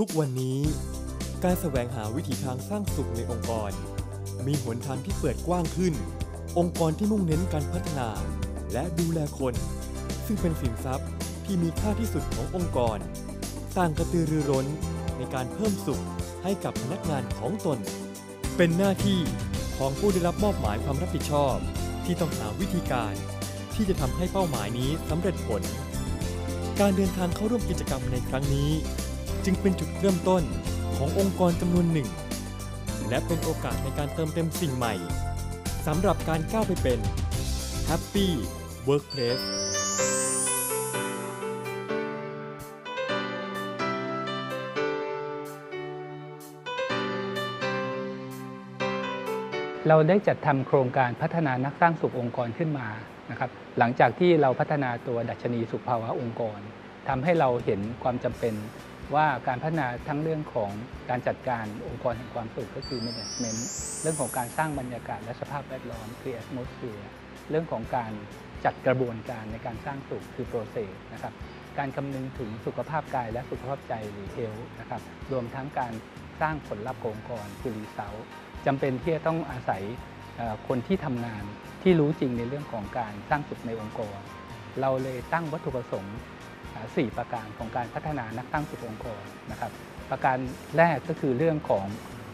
ทุกวันนี้ การแสวงหาวิถีทางสร้างสุขในองค์กร มีหนทางที่เปิดกว้างขึ้น องค์กรที่มุ่งเน้นการพัฒนา และดูแลคน ซึ่งเป็นสินทรัพย์ที่มีค่าที่สุดขององค์กร ต่างกระตือรือร้นในการเพิ่มสุขให้กับพนักงานของตน เป็นหน้าที่ของผู้ได้รับมอบหมายความรับผิดชอบ ที่ต้องหาวิธีการ ที่จะทำให้เป้าหมายนี้สำเร็จผล การเดินทางเข้าร่วมกิจกรรมในครั้งนี้ จึงเป็นจุดเริ่มต้นขององค์กรจำนวนหนึ่ง และเป็นโอกาสในการเติมเต็มสิ่งใหม่สำหรับการก้าวไปเป็น Happy Workplace เราได้จัดทำโครงการพัฒนานักสร้างสุของค์กรขึ้นมานะครับหลังจากที่เราพัฒนาตัวดัชนีสุขภาวะองค์กรทำให้เราเห็นความจำเป็น ว่าการพัฒนาทั้งเรื่องของการจัดการองค์กรแห่งความสุขก็คือ management เรื่องของการสร้างบรรยากาศและสภาพแวดล้อมคือ atmosphere เรื่องของการจัดกระบวนการในการสร้างสุขคือ process นะครับการคำนึงถึงสุขภาพกายและสุขภาพใจหรือ health นะครับรวมทั้งการสร้างผลลัพธ์ององค์กรคือ result จำเป็นที่จะต้องอาศัยคนที่ทำงานที่รู้จริงในเรื่องของการสร้างสุขในองค์กร เราเลยตั้งวัตถุประสงค์ อ่าสี่ประการของการพัฒนานักสร้างสุของค์กรนะครับ ประการแรกก็คือเรื่องของ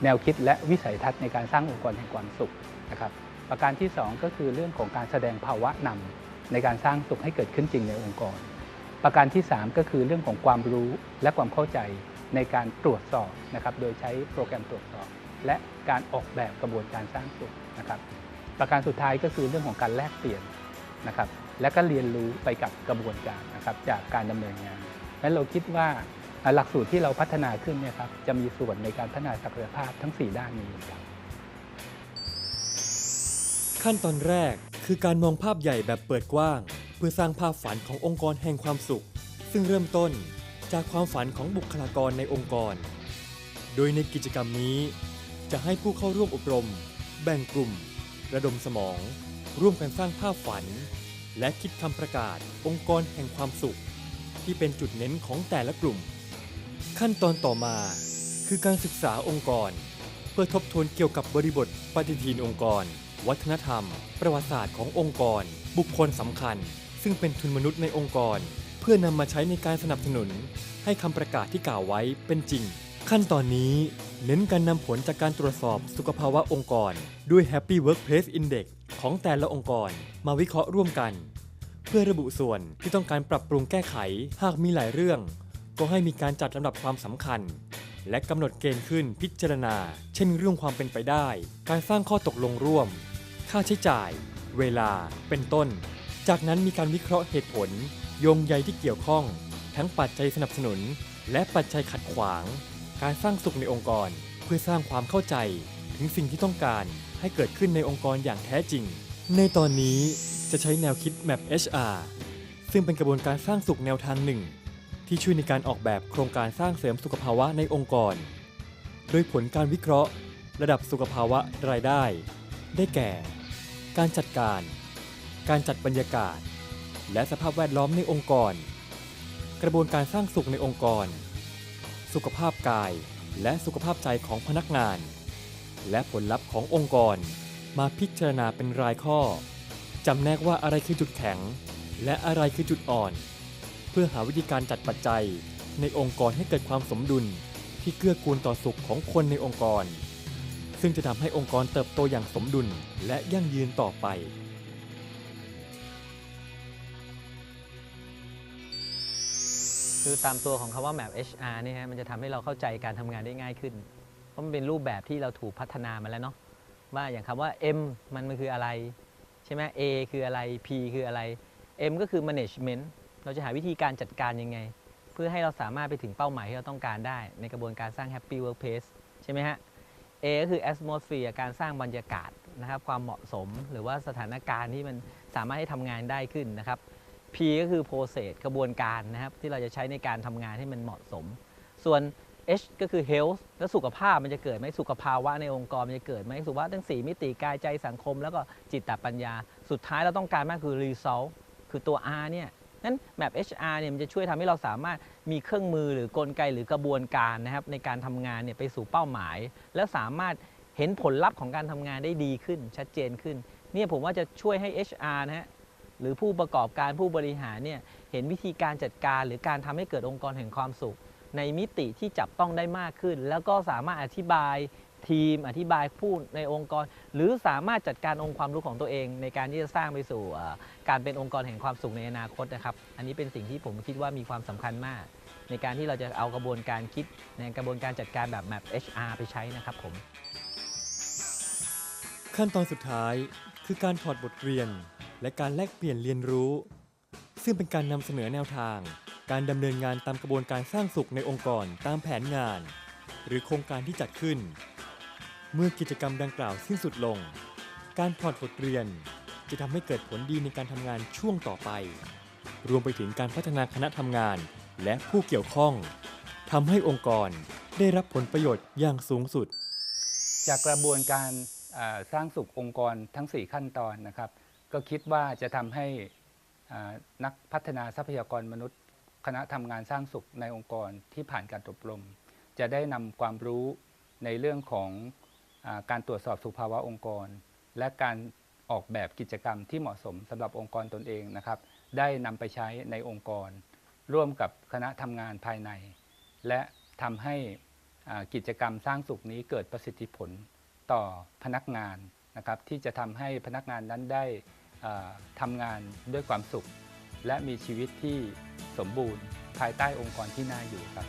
แนวคิดและวิสัยทัศน์ในการสร้างองค์กรแห่งความสุขนะครับ ประการที่สองก็คือเรื่องของการแสดงภาวะนำในการสร้างสุขให้เกิดขึ้นจริงในองค์กร ประการที่ 3 ก็คือเรื่องของความรู้และความเข้าใจในการตรวจสอบนะครับ โดยใช้โปรแกรมตรวจสอบ และการออกแบบกระบวนการสร้างสุขนะครับ ประการสุดท้ายก็คือเรื่องของการแลกเปลี่ยนนะครับ และก็เรียนรู้ไปกับกระบวนการนะครับจากการดำเนินงานและเราคิดว่าอ่าหลักสูตรที่เราพัฒนาขึ้นเนี่ยครับจะมีส่วนในการพัฒนาศักยภาพทั้ง 4 ด้านนี้ครับขั้นตอนแรกคือการมองภาพใหญ่แบบเปิดกว้าง เพื่อสร้างภาพฝันขององค์กรแห่งความสุข ซึ่งเริ่มต้นจากความฝันของบุคลากรในองค์กร โดยในกิจกรรมนี้ จะให้ผู้เข้าร่วมอบรม แบ่งกลุ่ม ระดมสมอง ร่วมกันสร้างภาพฝัน และคิดคำประกาศองค์กรแห่งความสุข ที่เป็นจุดเน้นของแต่ละกลุ่ม ขั้นตอนต่อมาคือการศึกษาองค์กร เพื่อทบทวนเกี่ยวกับบริบทปฏิทินองค์กร วัฒนธรรม ประวัติศาสตร์ขององค์กร บุคคลสำคัญ ซึ่งเป็นทุนมนุษย์ในองค์กร เพื่อนำมาใช้ในการสนับสนุน ให้คำประกาศที่กล่าวไว้เป็นจริง ขั้นตอนนี้เน้นการนำผลจากการตรวจสอบสุขภาวะองค์กร ด้วย Happy Workplace Index ของแต่ละองค์กร มาวิเคราะห์ร่วมกัน เพื่อระบุส่วนที่ต้องการปรับปรุงแก้ไข หากมีหลายเรื่อง ก็ให้มีการจัดลำดับความสำคัญ และกำหนดเกณฑ์ขึ้นพิจารณา เช่นเรื่องความเป็นไปได้ การสร้างข้อตกลงร่วม ค่าใช้จ่าย เวลา เป็นต้น จากนั้นมีการวิเคราะห์เหตุผล โยงใยที่เกี่ยวข้อง ทั้งปัจจัยสนับสนุน และปัจจัยขัดขวาง การสร้างสุขในองค์กรเพื่อสร้างความเข้าใจ ถึงสิ่งที่ต้องการให้เกิดขึ้นในองค์กรอย่างแท้จริง ในตอนนี้จะใช้แนวคิด Map HR ซึ่งเป็นกระบวนการสร้างสุขแนวทางหนึ่ง ที่ช่วยในการออกแบบโครงการสร้างเสริมสุขภาวะในองค์กร โดยผลการวิเคราะห์ ระดับสุขภาวะรายได้ ได้แก่ การจัดการ การจัดบรรยากาศ และสภาพแวดล้อมในองค์กร กระบวนการสร้างสุขในองค์กร สุขภาพกาย และสุขภาพใจของพนักงาน และผลลัพธ์ขององค์กร มาพิจารณาเป็นรายข้อจำแนกว่าอะไรคือจุดแข็ง และอะไรคือจุดอ่อน เพื่อหาวิธีการจัดปัจจัย ในองค์กรให้เกิดความสมดุลที่เกื้อกูลต่อสุขของคนในองค์กร ซึ่งจะทำให้องค์กรเติบโตอย่างสมดุลและยั่งยืนต่อไป คือตามตัวของคำว่า Map HR เนี่ยฮะมันจะทำให้เราเข้าใจการทำงานได้ง่ายขึ้น เพราะมันเป็นรูปแบบที่เราถูกพัฒนามาแล้วเนาะว่าอย่างคำว่า M มันมันคืออะไร ใช่ไหม A คืออะไร P คืออะไร M ก็คือ management เราจะหาวิธีการจัดการยังไง เพื่อให้เราสามารถไปถึงเป้าหมายที่เราต้องการได้ ในกระบวนการสร้าง happy workplace ใช่ไหมฮะ A ก็คือ atmosphere การสร้างบรรยากาศนะครับความเหมาะสม หรือว่าสถานการณ์ที่มันสามารถให้ทำงานได้ขึ้นนะครับ P ก็คือ process กระบวนการนะครับ ที่เราจะใช้ในการทำงานให้มันเหมาะสม ส่วน H ก็คือ health แล้วสุขภาพมันจะเกิดไหมสุขภาวะในองค์กรมันจะเกิดไหมสุขภาพทั้ง 4 มิติกายใจสังคม แล้วก็จิตตปัญญา สุดท้ายเราต้องการมากคือ result คือตัว R เนี่ยนั้น Map HR เนี่ยมันจะช่วยทำให้เราสามารถมีเครื่องมือหรือกลไกหรือกระบวนการนะครับในการทำงานเนี่ยไปสู่เป้าหมาย แล้วสามารถเห็นผลลัพธ์ของการทำงานได้ดีขึ้นชัดเจนขึ้นเนี่ยผมว่าจะช่วยให้ HR นะฮะ หรือผู้ประกอบการผู้บริหารเนี่ยเห็นวิธีการจัดการหรือการทำให้เกิดองค์กรแห่งความสุข ในมิติที่จับต้องได้มากขึ้น แล้วก็สามารถอธิบายทีมอธิบายผู้ในองค์กร หรือสามารถจัดการองค์ความรู้ของตัวเอง ในการที่จะสร้างไปสู่การเป็นองค์กรแห่งความสุขในอนาคตนะครับ อันนี้เป็นสิ่งที่ผมคิดว่ามีความสำคัญมาก ในการที่เราจะเอากระบวนการคิดในกระบวนการจัดการแบบ Map HR ไปใช้นะครับผม ขั้นตอนสุดท้ายคือการถอดบทเรียน และการแลกเปลี่ยนเรียนรู้ ซึ่งเป็นการนำเสนอแนวทาง การดำเนินงานตามกระบวนการสร้างสุขในองค์กรตามแผนงาน หรือโครงการที่จัดขึ้น เมื่อกิจกรรมดังกล่าวสิ้นสุดลง การถอดบทเรียนจะทำให้เกิดผลดีในการทำงานช่วงต่อไป รวมไปถึงการพัฒนาคณะทำงานและผู้เกี่ยวข้องทำให้องค์กรได้รับผลประโยชน์อย่างสูงสุด จากกระบวนการสร้างสุของค์กรทั้ง 4 ขั้นตอนนะครับ ก็คิดว่าจะทำให้นักพัฒนาทรัพยากรมนุษย์ คณะทำงานสร้างสุขในองค์กรที่ผ่านการอบรม จะได้นำความรู้ในเรื่องของอการตรวจสอบสุขภาวะองค์กร และการออกแบบกิจกรรมที่เหมาะสมสำหรับองค์กรตนเองนะครับ ได้นำไปใช้ในองค์กร ร่วมกับคณะทำงานภายใน และทำให้กิจกรรมสร้างสุขนี้เกิดประสิทธิผลต่อพนักงานนะครับที่จะทำให้พนักงานนั้นได้ ทำงานด้วยความสุข และมีชีวิตที่สมบูรณ์ภายใต้องค์กรที่น่าอยู่ครับ